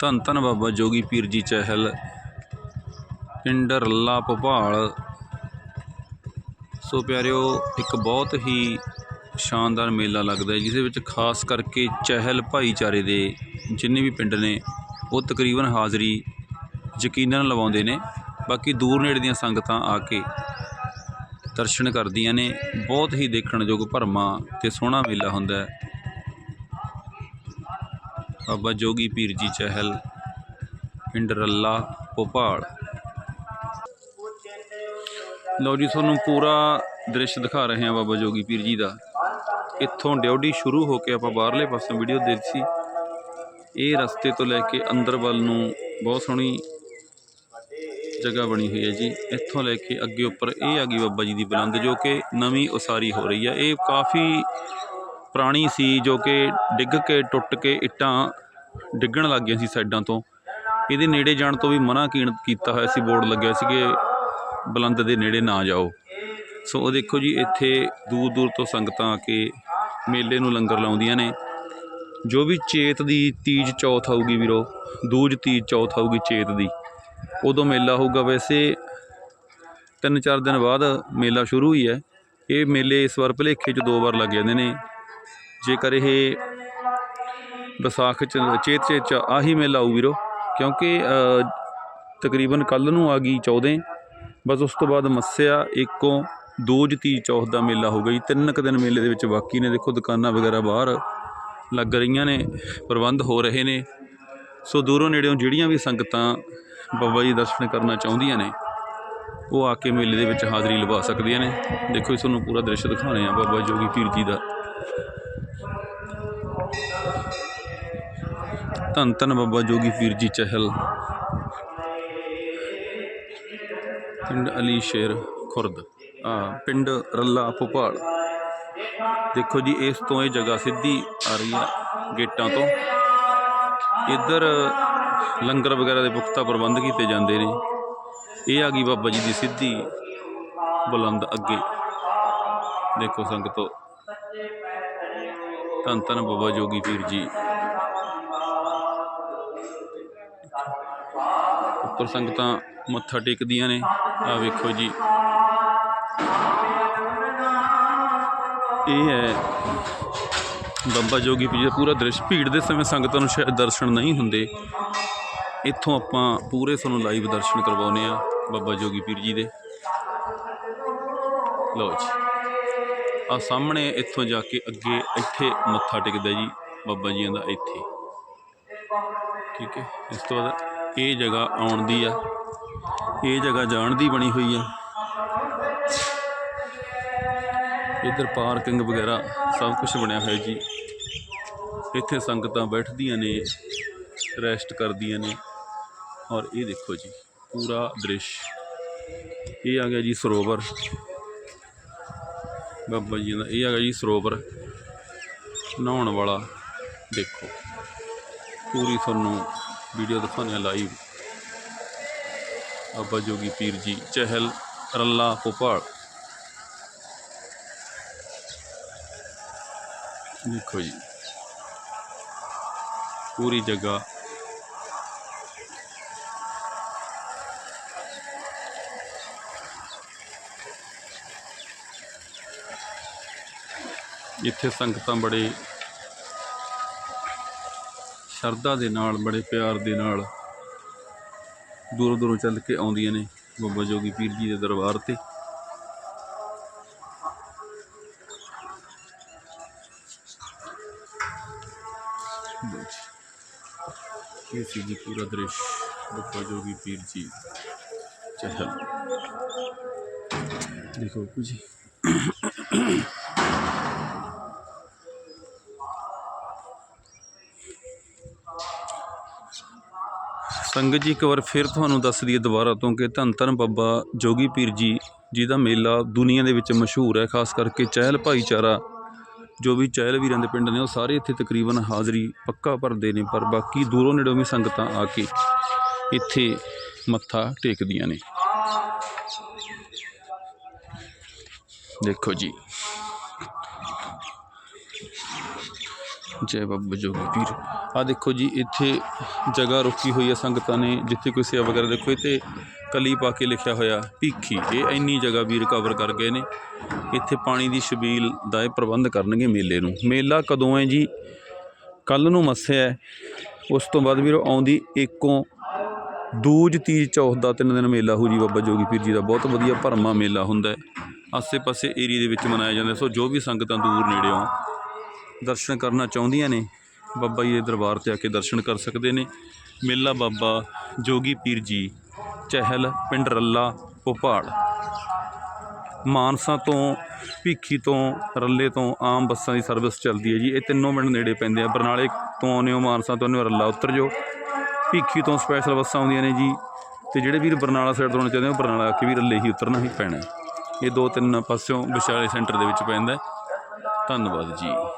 ਧੰਨ ਧੰਨ ਬਾਬਾ ਜੋਗੀ ਪੀਰ ਜੀ ਚਹਿਲ ਪਿੰਡ ਰੱਲਾ ਭੋਪਾਲ ਸੋ ਪਿਆਰਿਓ, ਇੱਕ ਬਹੁਤ ਹੀ ਸ਼ਾਨਦਾਰ ਮੇਲਾ ਲੱਗਦਾ ਹੈ ਜਿਹਦੇ ਵਿੱਚ ਖਾਸ ਕਰਕੇ ਚਹਿਲ ਭਾਈਚਾਰੇ ਦੇ ਜਿੰਨੇ ਵੀ ਪਿੰਡ ਨੇ, ਉਹ ਤਕਰੀਬਨ ਹਾਜ਼ਰੀ ਯਕੀਨਨ ਲਵਾਉਂਦੇ ਨੇ। ਬਾਕੀ ਦੂਰ ਨੇੜੇ ਦੀਆਂ ਸੰਗਤਾਂ ਆ ਕੇ ਦਰਸ਼ਨ ਕਰਦੀਆਂ ਨੇ। ਬਹੁਤ ਹੀ ਦੇਖਣਯੋਗ ਭਰਮਾ ਤੇ ਸੋਹਣਾ ਮੇਲਾ ਹੁੰਦਾ ਹੈ। ਬਾਬਾ ਜੋਗੀ ਪੀਰ ਜੀ ਚਹਿਲ ਪਿੰਡ ਰੱਲਾ ਭੋਪਾਲ। ਲਓ ਜੀ, ਤੁਹਾਨੂੰ ਪੂਰਾ ਦ੍ਰਿਸ਼ ਦਿਖਾ ਰਹੇ ਹਾਂ ਬਾਬਾ ਜੋਗੀ ਪੀਰ ਜੀ ਦਾ। ਇੱਥੋਂ ਡਿਊਟੀ ਸ਼ੁਰੂ ਹੋ ਕੇ ਆਪਾਂ ਬਾਹਰਲੇ ਪਾਸੋਂ ਵੀਡੀਓ ਦੇਖੀ ਸੀ। ਇਹ ਰਸਤੇ ਤੋਂ ਲੈ ਕੇ ਅੰਦਰ ਵੱਲ ਨੂੰ ਬਹੁਤ ਸੋਹਣੀ ਜਗ੍ਹਾ ਬਣੀ ਹੋਈ ਹੈ ਜੀ। ਇੱਥੋਂ ਲੈ ਕੇ ਅੱਗੇ ਉੱਪਰ ਇਹ ਆ ਗਈ ਬਾਬਾ ਜੀ ਦੀ ਬੁਲੰਦ, ਜੋ ਕਿ ਨਵੀਂ ਉਸਾਰੀ ਹੋ ਰਹੀ ਹੈ। ਇਹ ਕਾਫੀ ਪੁਰਾਣੀ ਸੀ, ਜੋ ਕਿ ਡਿੱਗ ਕੇ, ਟੁੱਟ ਕੇ ਇੱਟਾਂ ਡਿੱਗਣ ਲੱਗ ਗਈਆਂ ਸੀ ਸਾਈਡਾਂ ਤੋਂ। ਇਹਦੇ ਨੇੜੇ ਜਾਣ ਤੋਂ ਵੀ ਮਨਾ ਕੀਣ ਕੀਤਾ ਹੋਇਆ ਸੀ, ਬੋਰਡ ਲੱਗਿਆ ਸੀ ਕਿ ਬੁਲੰਦ ਦੇ ਨੇੜੇ ਨਾ ਜਾਓ। ਸੋ ਉਹ ਦੇਖੋ ਜੀ, ਇੱਥੇ ਦੂਰ ਦੂਰ ਤੋਂ ਸੰਗਤਾਂ ਆ ਕੇ ਮੇਲੇ ਨੂੰ ਲੰਗਰ ਲਾਉਂਦੀਆਂ ਨੇ। ਜੋ ਵੀ ਚੇਤ ਦੀ ਤੀਜ ਚੌਥ ਆਊਗੀ ਵੀਰੋ, ਦੂਜ ਤੀਜ ਚੌਥ ਆਊਗੀ ਚੇਤ ਦੀ। ਉਦੋਂ ਮੇਲਾ ਹੋਊਗਾ। ਵੈਸੇ ਤਿੰਨ ਚਾਰ ਦਿਨ ਬਾਅਦ ਮੇਲਾ ਸ਼ੁਰੂ ਹੀ ਹੈ। ਇਹ ਮੇਲੇ ਇਸ ਵਾਰ ਭਲੇਖੇ 'ਚ ਦੋ ਵਾਰ ਲੱਗ ਜਾਂਦੇ ਨੇ। ਜੇਕਰ ਇਹ ਵਿਸਾਖ ਚ, ਚੇਤ ਚੇਤ ਚ ਆਹੀ ਮੇਲਾ ਆਊ ਵੀਰੋ, ਕਿਉਂਕਿ ਤਕਰੀਬਨ ਕੱਲ ਨੂੰ ਆ ਗਈ 14 ਬਸ ਉਸ ਤੋਂ ਬਾਅਦ ਮੱਸਿਆ, ਏਕੋਂ ਦੂਜ ਤੀਜ ਚੌਥ ਦਾ ਮੇਲਾ ਹੋ ਗਈ ਤਿੰਨ ਕੁ ਦਿਨ ਮੇਲੇ ਦੇ ਵਿੱਚ ਬਾਕੀ ਨੇ, ਦੇਖੋ ਦੁਕਾਨਾਂ ਵਗੈਰਾ ਬਾਹਰ ਲੱਗ ਰਹੀਆਂ ਨੇ, ਪ੍ਰਬੰਧ ਹੋ ਰਹੇ ਨੇ, ਸੋ ਦੂਰੋਂ ਨੇੜਿਓਂ ਜਿਹੜੀਆਂ ਵੀ ਸੰਗਤਾਂ ਬਾਬਾ ਜੀ ਦਰਸ਼ਨ ਕਰਨਾ ਚਾਹੁੰਦੀਆਂ ਨੇ, ਉਹ ਆ ਕੇ ਮੇਲੇ ਦੇ ਵਿੱਚ ਹਾਜ਼ਰੀ ਲਵਾ ਸਕਦੀਆਂ ਨੇ। ਦੇਖੋ ਇਸ ਤੁਹਾਨੂੰ ਪੂਰਾ ਦ੍ਰਿਸ਼ ਦਿਖਾਉਣੇ ਆ ਬਾਬਾ ਜੋਗੀ ਪੀਰ ਜੀ ਦਾ ਧੰਨ ਧੰਨ ਬਾਬਾ ਜੋਗੀ ਪੀਰ ਜੀ ਚਹਿਲ। ਪਿੰਡ ਅਲੀ ਸ਼ੇਰ ਖੁਰਦ। ਪਿੰਡ ਰੱਲਾ ਭੋਪਾਲ। ਦੇਖੋ ਜੀ, ਇਸ ਤੋਂ ਇਹ ਜਗ੍ਹਾ ਸਿੱਧੀ ਆ ਰਹੀ ਆ ਗੇਟਾਂ ਤੋਂ। ਇੱਧਰ ਲੰਗਰ ਵਗੈਰਾ ਦੇ ਪੁਖਤਾ ਪ੍ਰਬੰਧ ਕੀਤੇ ਜਾਂਦੇ ਨੇ ਇਹ ਆ ਗਈ ਬਾਬਾ ਜੀ ਦੀ ਸਿੱਧੀ ਬੁਲੰਦ ਅੱਗੇ। ਦੇਖੋ ਸੰਗਤੋ। ਧੰਨ ਧੰਨ ਬਾਬਾ ਜੋਗੀ ਪੀਰ ਜੀ। ਪਰ ਸੰਗਤਾਂ ਮੱਥਾ ਟੇਕਦੀਆਂ ਨੇ। ਆ ਵੇਖੋ ਜੀ। ਇਹ ਹੈ ਬਾਬਾ ਜੋਗੀ ਪੀਰ ਜੀ ਦਾ ਪੂਰਾ ਦ੍ਰਿਸ਼। ਭੀੜ ਦੇ ਸਮੇਂ ਸੰਗਤਾਂ ਨੂੰ ਸ਼ਾਇਦ ਦਰਸ਼ਨ ਨਹੀਂ ਹੁੰਦੇ। ਇੱਥੋਂ ਆਪਾਂ ਪੂਰੇ ਤੁਹਾਨੂੰ ਲਾਈਵ ਦਰਸ਼ਨ ਕਰਵਾਉਨੇ ਆ ਬਾਬਾ ਜੋਗੀ ਪੀਰ ਜੀ ਦੇ। ਲਓ ਜੀ। ਆ ਸਾਹਮਣੇ ਇੱਥੋਂ ਜਾ ਕੇ ਅੱਗੇ ਇੱਥੇ ਮੱਥਾ ਟੇਕਦਾ ਜੀ ਬਾਬਾ ਜੀਆਂ ਦਾ ਇੱਥੇ। ਠੀਕ ਹੈ। ਇਸ ਤੋਂ ਬਾਅਦ ਇਹ ਜਗ੍ਹਾ ਆਉਣ ਦੀ ਆ। ਇਹ ਜਗ੍ਹਾ ਜਾਣ ਦੀ ਬਣੀ ਹੋਈ ਆ। ਇੱਧਰ ਪਾਰਕਿੰਗ ਵਗੈਰਾ ਸਭ ਕੁਝ ਬਣਿਆ ਹੋਇਆ ਜੀ। ਇੱਥੇ ਸੰਗਤਾਂ ਬੈਠਦੀਆਂ ਨੇ, ਰੈਸਟ ਕਰਦੀਆਂ ਨੇ। ਔਰ ਇਹ ਦੇਖੋ ਜੀ, ਪੂਰਾ ਦ੍ਰਿਸ਼। ਇਹ ਆ ਗਿਆ ਜੀ ਸਰੋਵਰ। ਬਾਬਾ ਜੀ ਦਾ, ਇਹ ਆ ਗਿਆ ਜੀ ਸਰੋਵਰ। ਨਹਾਉਣ ਵਾਲਾ ਦੇਖੋ। ਪੂਰੀ ਤੁਹਾਨੂੰ ਵੀਡੀਓ ਦਿਖਾਉਂਦੇ ਹਾਂ ਲਾਈਵ ਬਾਬਾ ਜੋਗੀ ਪੀਰ ਜੀ ਚਹਿਲ ਰੱਲਾ ਭੋਪਾਲ ਦੇਖੋ ਜੀ ਪੂਰੀ ਜਗ੍ਹਾ ਇੱਥੇ ਸੰਗਤਾਂ ਬੜੇ ਸ਼ਰਧਾ ਦੇ ਨਾਲ, ਬੜੇ ਪਿਆਰ ਦੇ ਨਾਲ ਦੂਰੋਂ ਦੂਰੋਂ ਚੱਲ ਕੇ ਆਉਂਦੀਆਂ ਨੇ ਬਾਬਾ ਜੋਗੀ ਪੀਰ ਜੀ ਦੇ ਦਰਬਾਰ ਤੇ। ਇਹ ਸੀ ਜੀ ਪੂਰਾ ਦ੍ਰਿਸ਼, ਬਾਬਾ ਜੋਗੀ ਪੀਰ ਜੀ ਚਹਿਲ ਦੇਖੋ ਕੁਝ ਸੰਗਤ ਜੀ, ਇੱਕ ਵਾਰ ਫਿਰ ਤੁਹਾਨੂੰ ਦੱਸ ਦਈਏ ਦੁਬਾਰਾ ਤੋਂ ਕਿ ਧੰਨ ਧੰਨ ਬਾਬਾ ਜੋਗੀ ਪੀਰ ਜੀ, ਜਿਹਦਾ ਮੇਲਾ ਦੁਨੀਆ ਦੇ ਵਿੱਚ ਮਸ਼ਹੂਰ ਹੈ, ਖਾਸ ਕਰਕੇ ਚਹਿਲ ਭਾਈਚਾਰਾ, ਜੋ ਵੀ ਚਹਿਲ ਵੀਰਾਂ ਦੇ ਪਿੰਡ ਨੇ, ਉਹ ਸਾਰੇ ਇੱਥੇ ਤਕਰੀਬਨ ਹਾਜ਼ਰੀ ਪੱਕਾ ਭਰਦੇ ਨੇ, ਪਰ ਬਾਕੀ ਦੂਰੋਂ ਨੇੜੋਂ ਵੀ ਸੰਗਤਾਂ ਆ ਕੇ ਇੱਥੇ ਮੱਥਾ ਟੇਕਦੀਆਂ ਨੇ। ਦੇਖੋ ਜੀ। ਜੈ ਬਾਬਾ ਜੋਗੀ ਪੀਰ ਆ ਦੇਖੋ ਜੀ, ਇੱਥੇ ਜਗ੍ਹਾ ਰੁਕੀ ਹੋਈ ਹੈ ਸੰਗਤਾਂ ਨੇ, ਜਿੱਥੇ ਕੋਈ ਸੇਵਾ ਵਗੈਰਾ ਦੇਖੋ, ਇੱਥੇ ਕਲੀ ਪਾ ਕੇ ਲਿਖਿਆ ਹੋਇਆ ਭੀਖੀ। ਇਹ ਇੰਨੀ ਜਗ੍ਹਾ ਵੀ ਰਿਕਵਰ ਕਰ ਗਏ ਨੇ। ਇੱਥੇ ਪਾਣੀ ਦੀ ਛਬੀਲ ਦਾ ਇਹ ਪ੍ਰਬੰਧ ਕਰਨਗੇ ਮੇਲੇ ਨੂੰ। ਮੇਲਾ ਕਦੋਂ ਹੈ ਜੀ? ਕੱਲ ਨੂੰ ਮੱਸਿਆ ਉਸ ਤੋਂ ਬਾਅਦ ਵੀਰ, ਆਉਂਦੀ ਏਕੋਂ ਦੂਜ ਤੀਜ ਚੌਥ ਦਾ ਤਿੰਨ ਦਿਨ ਮੇਲਾ ਹੋ ਜੀ ਬਾਬਾ ਜੋਗੀ ਪੀਰ ਜੀ ਦਾ। ਬਹੁਤ ਵਧੀਆ ਭਰਮਾ ਮੇਲਾ ਹੁੰਦਾ ਹੈ। ਆਸੇ-ਪਾਸੇ ਏਰੀਏ ਦੇ ਵਿੱਚ ਮਨਾਇਆ ਜਾਂਦਾ ਸੋ ਜੋ ਵੀ ਸੰਗਤਾਂ ਦੂਰ ਨੇੜਿਓਂ ਦਰਸ਼ਨ ਕਰਨਾ ਚਾਹੁੰਦੀਆਂ ਨੇ, ਬਾਬਾ ਜੀ ਦੇ ਦਰਬਾਰ ਤੇ ਆ ਕੇ ਦਰਸ਼ਨ ਕਰ ਸਕਦੇ ਨੇ। ਮੇਲਾ ਬਾਬਾ ਜੋਗੀ ਪੀਰ ਜੀ, ਚਹਿਲ, ਪਿੰਡ ਰੱਲਾ, ਭੋਪਾਲ। ਮਾਨਸਾ ਤੋਂ, ਭੀਖੀ ਤੋਂ, ਰੱਲੇ ਤੋਂ ਆਮ ਬੱਸਾਂ ਦੀ ਸਰਵਿਸ ਚੱਲਦੀ ਹੈ ਜੀ। ਇਹ ਤਿੰਨੋਂ ਮਿੰਟ ਨੇੜੇ ਪੈਂਦੇ ਆ। ਬਰਨਾਲੇ ਤੋਂ ਆਉਂਦੇ ਹੋ, ਮਾਨਸਾ ਤੋਂ ਆਉਂਦੇ ਹੋ, ਰੱਲਾ ਉਤਰ ਜਾਓ। ਭੀਖੀ ਤੋਂ ਸਪੈਸ਼ਲ ਬੱਸਾਂ ਆਉਂਦੀਆਂ ਨੇ ਜੀ। ਤੇ ਜਿਹੜੇ ਵੀਰ ਬਰਨਾਲਾ ਸਾਈਡ ਤੋਂ ਆਉਣਾ ਚਾਹੁੰਦੇ ਹੋ, ਬਰਨਾਲਾ ਆ ਕੇ ਵੀ ਰੱਲੇ ਹੀ ਉਤਰਨਾ ਹੀ ਪੈਣਾ ਇਹ ਦੋ ਤਿੰਨ ਪਾਸਿਓਂ ਵਿਸ਼ਾਲੇ ਸੈਂਟਰ ਦੇ ਵਿੱਚ ਪੈਂਦਾ ਧੰਨਵਾਦ ਜੀ।